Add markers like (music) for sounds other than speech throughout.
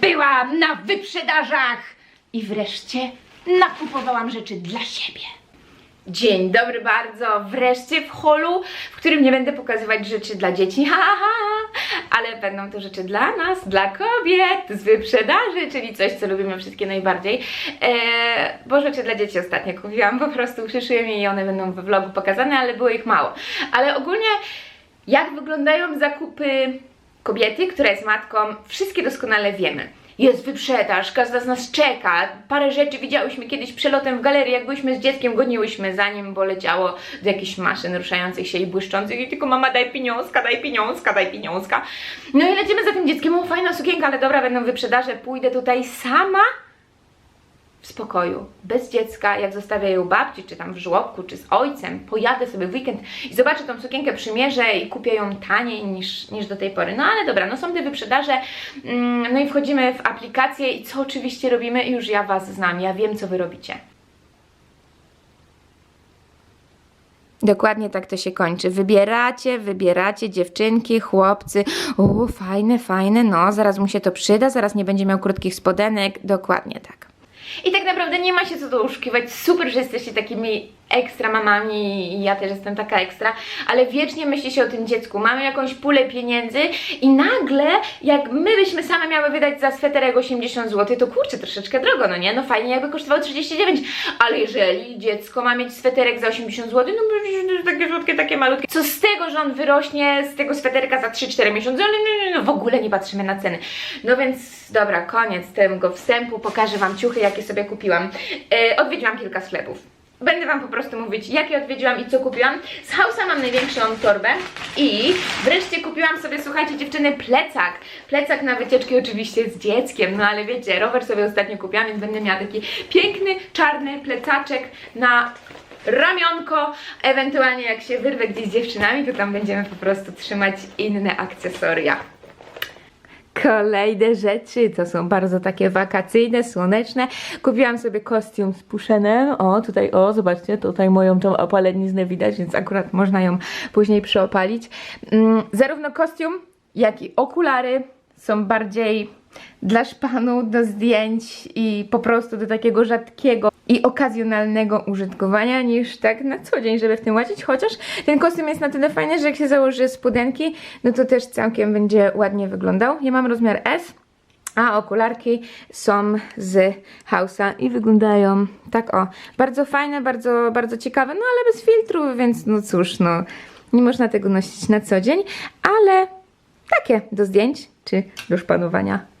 Byłam na wyprzedażach i wreszcie nakupowałam rzeczy dla siebie. Dzień dobry bardzo, wreszcie w holu, w którym nie będę pokazywać rzeczy dla dzieci, ha, ha, ha, ale będą to rzeczy dla nas, dla kobiet, z wyprzedaży, czyli coś, co lubimy wszystkie najbardziej, eee, bo rzeczy dla dzieci ostatnio kupiłam, po prostu przyszyję mi i one będą we vlogu pokazane, ale było ich mało. Ale ogólnie, jak wyglądają zakupy kobiety, która jest matką, wszystkie doskonale wiemy. Jest wyprzedaż, każda z nas czeka. Parę rzeczy widziałyśmy kiedyś przelotem w galerii, jak byliśmy z dzieckiem, goniłyśmy za nim, bo leciało do jakichś maszyn ruszających się i błyszczących i tylko mama daj pieniążka, daj pieniążka, daj pieniążka. No i lecimy za tym dzieckiem, o fajna sukienka, ale dobra, będą wyprzedaże, pójdę tutaj sama w spokoju, bez dziecka, jak zostawię ją babci, czy tam w żłobku, czy z ojcem, pojadę sobie w weekend i zobaczę tą sukienkę, przymierzę i kupię ją taniej niż, niż do tej pory. No ale dobra, no są te wyprzedaże, mm, no i wchodzimy w aplikację i co oczywiście robimy? Już ja Was znam, ja wiem, co Wy robicie. Dokładnie tak to się kończy. Wybieracie, wybieracie dziewczynki, chłopcy. O, fajne, fajne, no, zaraz mu się to przyda, zaraz nie będzie miał krótkich spodenek. Dokładnie tak. I tak naprawdę nie ma się co tu oszukiwać. Super, że jesteście takimi ekstra mamami i ja też jestem taka ekstra, ale wiecznie myśli się o tym dziecku. Mamy jakąś pulę pieniędzy i nagle, jak my byśmy same miały wydać za sweterek 80 zł, to kurczę, troszeczkę drogo, no nie? No fajnie, jakby kosztował 39, ale jeżeli dziecko ma mieć sweterek za 80 zł, no przecież takie słodkie, takie malutkie. Co z tego, że on wyrośnie z tego sweterka za 3-4 miesiące? No, no, no, no, w ogóle nie patrzymy na ceny. No więc, dobra, koniec tego wstępu, pokażę Wam ciuchy, jakie sobie kupiłam. E, odwiedziłam kilka sklepów. Będę Wam po prostu mówić, jakie odwiedziłam i co kupiłam. Z Hausa mam największą torbę i wreszcie kupiłam sobie, słuchajcie dziewczyny, plecak. Plecak na wycieczki oczywiście z dzieckiem, no ale wiecie, rower sobie ostatnio kupiłam, więc będę miała taki piękny, czarny plecaczek na ramionko, ewentualnie jak się wyrwę gdzieś z dziewczynami, to tam będziemy po prostu trzymać inne akcesoria. Kolejne rzeczy to są bardzo takie wakacyjne, słoneczne. Kupiłam sobie kostium z puszenem. O, tutaj, o, zobaczcie, tutaj moją tą opaleniznę widać, więc akurat można ją później przyopalić. Mm, zarówno kostium, jak i okulary są bardziej dla szpanu, do zdjęć i po prostu do takiego rzadkiego i okazjonalnego użytkowania niż tak na co dzień, żeby w tym łazić, chociaż ten kostium jest na tyle fajny, że jak się założy spodenki, no to też całkiem będzie ładnie wyglądał. Ja mam rozmiar S, a okularki są z Hausa i wyglądają tak o. Bardzo fajne, bardzo, bardzo ciekawe, no ale bez filtru, więc no cóż, no nie można tego nosić na co dzień, ale takie do zdjęć czy do szpanowania.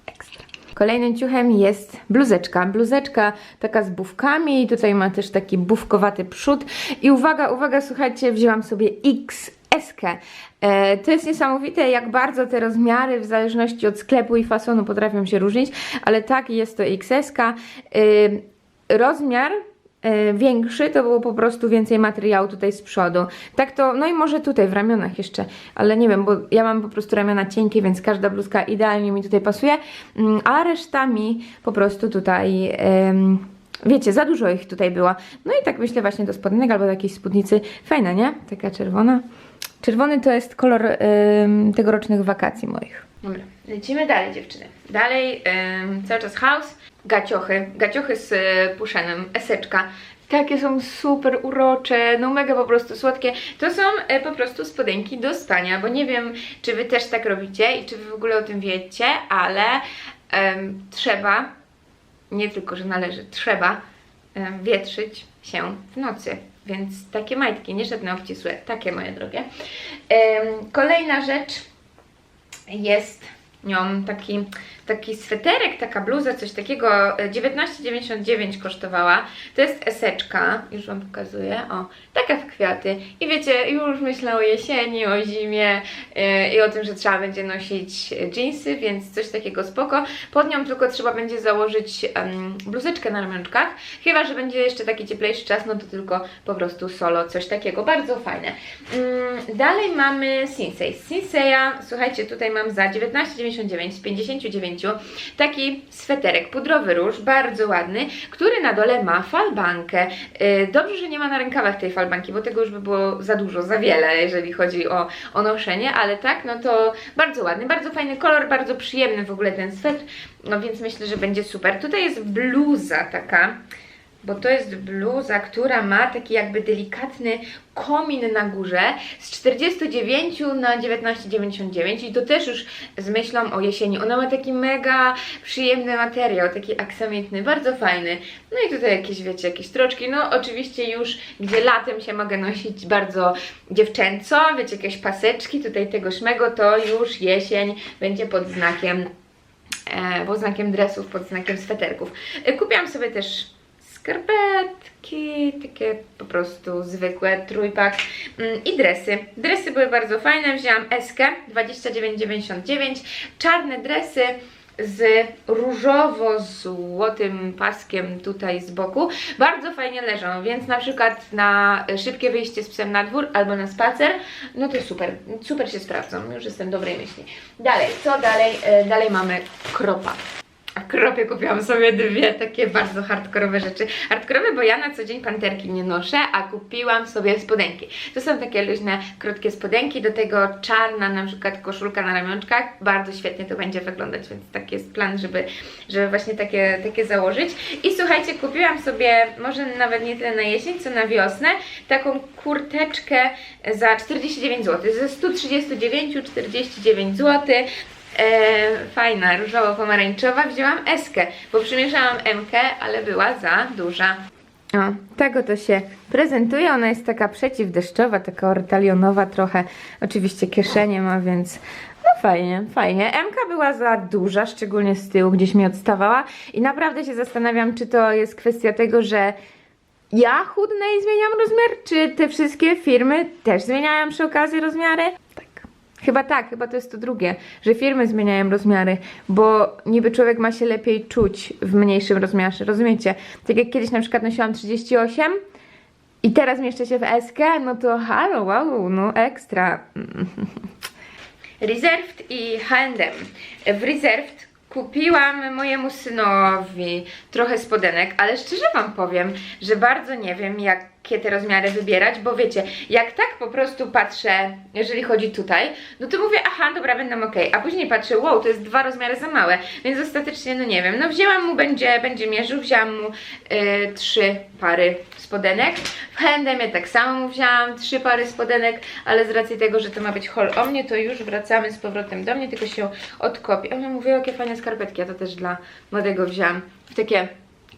Kolejnym ciuchem jest bluzeczka. Bluzeczka taka z bufkami i tutaj ma też taki bufkowaty przód. I uwaga, uwaga, słuchajcie, wzięłam sobie. -kę. E, to jest niesamowite, jak bardzo te rozmiary w zależności od sklepu i fasonu potrafią się różnić, ale tak, jest to XS. -ka. E, rozmiar większy, to było po prostu więcej materiału tutaj z przodu. Tak to, no i może tutaj w ramionach jeszcze, ale nie wiem, bo ja mam po prostu ramiona cienkie, więc każda bluzka idealnie mi tutaj pasuje, Mm, a reszta mi po prostu tutaj... Wiecie, za dużo ich tutaj było. No i tak myślę właśnie do spodenek albo do jakiejś spódnicy. Fajna, nie? Taka czerwona. Czerwony to jest kolor em, tegorocznych wakacji moich. Dobra, lecimy dalej dziewczyny. Dalej em, cały czas house. Gaciochy. Gaciochy z e, puszenem. Eseczka. Takie są super urocze, no mega po prostu słodkie. To są e, po prostu spodenki do spania, bo nie wiem, czy wy też tak robicie i czy wy w ogóle o tym wiecie, ale em, trzeba, nie tylko, że należy, trzeba em, wietrzyć się w nocy. Więc takie majtki, nie żadne obcisłe, takie moje drogie. Em, kolejna rzecz jest nią taki, taki sweterek, taka bluza, coś takiego, e, 19,99 kosztowała. To jest eseczka, już Wam pokazuję, o, taka w kwiaty. I wiecie, już myślę o jesieni, o zimie e, i o tym, że trzeba będzie nosić e, jeansy, więc coś takiego spoko. Pod nią tylko trzeba będzie założyć em, bluzeczkę na ramionczkach. Chyba, że będzie jeszcze taki cieplejszy czas, no to tylko po prostu solo, coś takiego. Bardzo fajne. Mm, dalej mamy Sinsei. Sinseya, słuchajcie, tutaj mam za 19,99 z 59 39. Taki sweterek, pudrowy róż, bardzo ładny, który na dole ma falbankę. Yy, Dobrze, że nie ma na rękawach tej falbanki, bo tego już by było za dużo, za wiele, jeżeli chodzi o, o noszenie, ale tak, no to bardzo ładny, bardzo fajny kolor, bardzo przyjemny w ogóle ten swetr, no więc myślę, że będzie super. Tutaj jest bluza taka, bo to jest bluza, która ma taki jakby delikatny komin na górze z 49 na 19,99 i to też już z myślą o jesieni. Ona ma taki mega przyjemny materiał, taki aksamitny, bardzo fajny. No i tutaj jakieś, wiecie, jakieś stroczki, no oczywiście już, gdzie latem się mogę nosić bardzo dziewczęco, wiecie, jakieś paseczki, tutaj tego szmego, to już jesień będzie pod znakiem e, pod znakiem dresów, pod znakiem sweterków. E, kupiłam sobie też skarpetki, takie po prostu zwykłe, trójpak mm, i dresy. Dresy były bardzo fajne, wzięłam Eskę 29,99, czarne dresy z różowo-złotym paskiem tutaj z boku. Bardzo fajnie leżą, więc na przykład na szybkie wyjście z psem na dwór albo na spacer, no to super, super się sprawdzą, już jestem dobrej myśli. Dalej, co dalej? E, Dalej mamy kropa. Kropie kupiłam sobie dwie takie bardzo hardkorowe rzeczy. Hardkorowe, bo ja na co dzień panterki nie noszę, a kupiłam sobie spodenki. To są takie luźne, krótkie spodenki, do tego czarna na przykład koszulka na ramionczkach. Bardzo świetnie to będzie wyglądać, więc taki jest plan, żeby, żeby właśnie takie, takie założyć. I słuchajcie, kupiłam sobie, może nawet nie tyle na jesień, co na wiosnę, taką kurteczkę za 49 zł. Ze 139 49 zł. E, fajna, różowo-pomarańczowa. Wzięłam Eskę, bo przymierzałam MK, ale była za duża. O, tego to się prezentuje. Ona jest taka przeciwdeszczowa, taka ortalionowa trochę. Oczywiście kieszenie ma, więc no fajnie, fajnie. MK była za duża, szczególnie z tyłu, gdzieś mi odstawała. I naprawdę się zastanawiam, czy to jest kwestia tego, że ja chudnę i zmieniam rozmiar, czy te wszystkie firmy też zmieniają przy okazji rozmiary? Chyba tak, chyba to jest to drugie, że firmy zmieniają rozmiary, bo niby człowiek ma się lepiej czuć w mniejszym rozmiarze, rozumiecie? Tak jak kiedyś na przykład nosiłam 38 i teraz mieszczę się w SK, no to halo, wow, no ekstra. (laughs) Reserved i H&M. W Reserved kupiłam mojemu synowi trochę spodenek, ale szczerze wam powiem, że bardzo nie wiem jakie te rozmiary wybierać, bo wiecie, jak tak po prostu patrzę, jeżeli chodzi tutaj, no to mówię, aha, dobra, będą ok, a później patrzę, wow, to jest dwa rozmiary za małe, więc ostatecznie, no nie wiem, no wzięłam mu, będzie, będzie mierzył, wzięłam mu y, trzy pary spodenek, w H&M tak samo mu wzięłam trzy pary spodenek, ale z racji tego, że to ma być hol o mnie, to już wracamy z powrotem do mnie, tylko się odkopię. Ona mówi, jakie fajne skarpetki, ja to też dla młodego wzięłam, w takie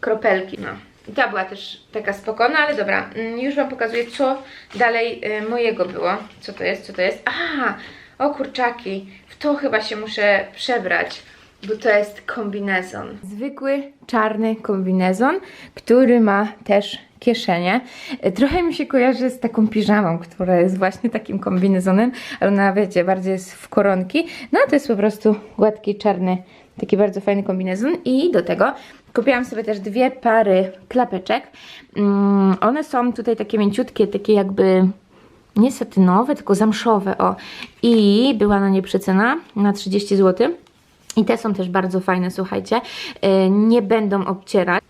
kropelki, no. I ta była też taka spokojna, ale dobra, mm, już Wam pokazuję, co dalej y, mojego było. Co to jest, co to jest? Aha, o kurczaki, w to chyba się muszę przebrać, bo to jest kombinezon. Zwykły, czarny kombinezon, który ma też kieszenie. Y, Trochę mi się kojarzy z taką piżamą, która jest właśnie takim kombinezonem, ale ona, wiecie, bardziej jest w koronki. No, to jest po prostu gładki, czarny, taki bardzo fajny kombinezon i do tego kupiłam sobie też dwie pary klapeczek. Mm, one są tutaj takie mięciutkie, takie jakby nie satynowe, tylko zamszowe, o. I była na nie przecena na 30 zł. I te są też bardzo fajne, słuchajcie. Y, Nie będą obcierać.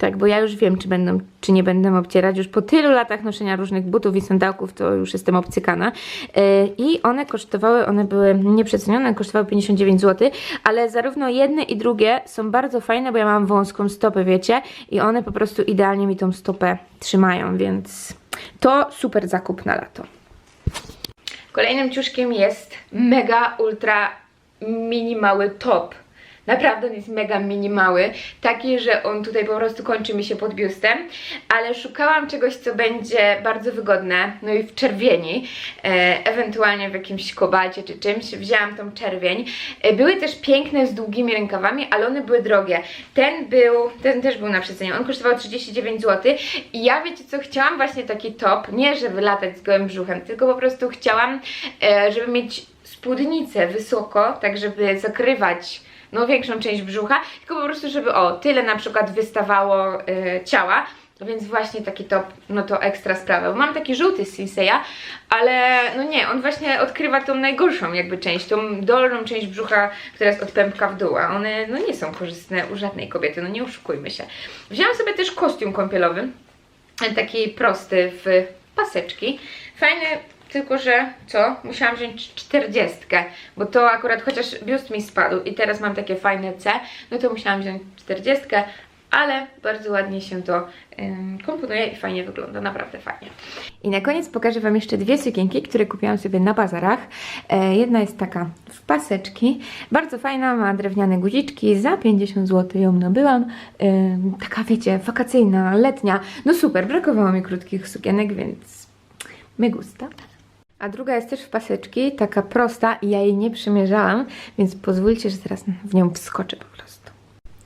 Tak, bo ja już wiem, czy będą, czy nie będę obcierać. Już po tylu latach noszenia różnych butów i sandałków, to już jestem obcykana. Yy, I one kosztowały, one były nieprzecenione, kosztowały 59 zł, ale zarówno jedne i drugie są bardzo fajne, bo ja mam wąską stopę, wiecie, i one po prostu idealnie mi tą stopę trzymają, więc to super zakup na lato. Kolejnym ciuszkiem jest mega ultra mini mały top. Naprawdę on jest mega mini mały, taki, że on tutaj po prostu kończy mi się pod biustem, ale szukałam czegoś, co będzie bardzo wygodne, no i w czerwieni, e, ewentualnie w jakimś kobalcie czy czymś, wzięłam tą czerwień. E, były też piękne z długimi rękawami, ale one były drogie. Ten był, ten też był na przecenie, on kosztował 39 zł i ja wiecie co, chciałam właśnie taki top, nie żeby latać z gołym brzuchem, tylko po prostu chciałam, e, żeby mieć spódnicę wysoko, tak żeby zakrywać no większą część brzucha, tylko po prostu, żeby o, tyle na przykład wystawało y, ciała Więc właśnie taki top, no to ekstra sprawa. Bo mam taki żółty z Sinseya, ale no nie, on właśnie odkrywa tą najgorszą jakby część, tą dolną część brzucha, która jest od pępka w dół, a one no nie są korzystne u żadnej kobiety, no nie oszukujmy się. Wzięłam sobie też kostium kąpielowy, taki prosty w paseczki. Fajny, tylko że co? Musiałam wziąć czterdziestkę, bo to akurat chociaż biust mi spadł i teraz mam takie fajne C, no to musiałam wziąć czterdziestkę, ale bardzo ładnie się to ym, komponuje i fajnie wygląda, naprawdę fajnie. I na koniec pokażę Wam jeszcze dwie sukienki, które kupiłam sobie na bazarach. E, jedna jest taka w paseczki, bardzo fajna, ma drewniane guziczki, za 50 zł ją nabyłam. Ym, taka wiecie, wakacyjna, letnia, no super, brakowało mi krótkich sukienek, więc me gusta. A druga jest też w paseczki, taka prosta i ja jej nie przymierzałam, więc pozwólcie, że teraz w nią wskoczę po prostu.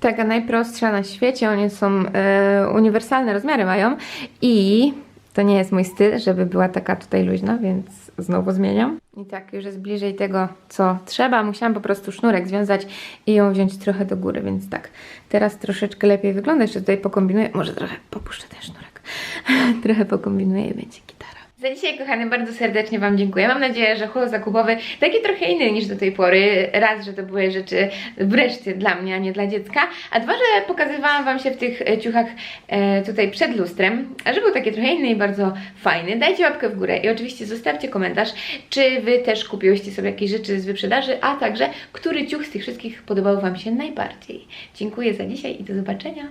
Taka najprostsza na świecie, one są e, uniwersalne rozmiary mają i to nie jest mój styl, żeby była taka tutaj luźna, więc znowu zmieniam. I tak, już jest bliżej tego, co trzeba. Musiałam po prostu sznurek związać i ją wziąć trochę do góry, więc tak. Teraz troszeczkę lepiej wygląda, jeszcze tutaj pokombinuję. Może trochę popuszczę ten sznurek. (laughs) trochę pokombinuję i będzie. Za dzisiaj, kochane, bardzo serdecznie Wam dziękuję. Mam nadzieję, że haul zakupowy taki trochę inny niż do tej pory. Raz, że to były rzeczy wreszcie dla mnie, a nie dla dziecka. A dwa, że pokazywałam Wam się w tych e, ciuchach e, tutaj przed lustrem, a że był taki trochę inny i bardzo fajny. Dajcie łapkę w górę i oczywiście zostawcie komentarz, czy Wy też kupiłyście sobie jakieś rzeczy z wyprzedaży, a także który ciuch z tych wszystkich podobał Wam się najbardziej. Dziękuję za dzisiaj i do zobaczenia.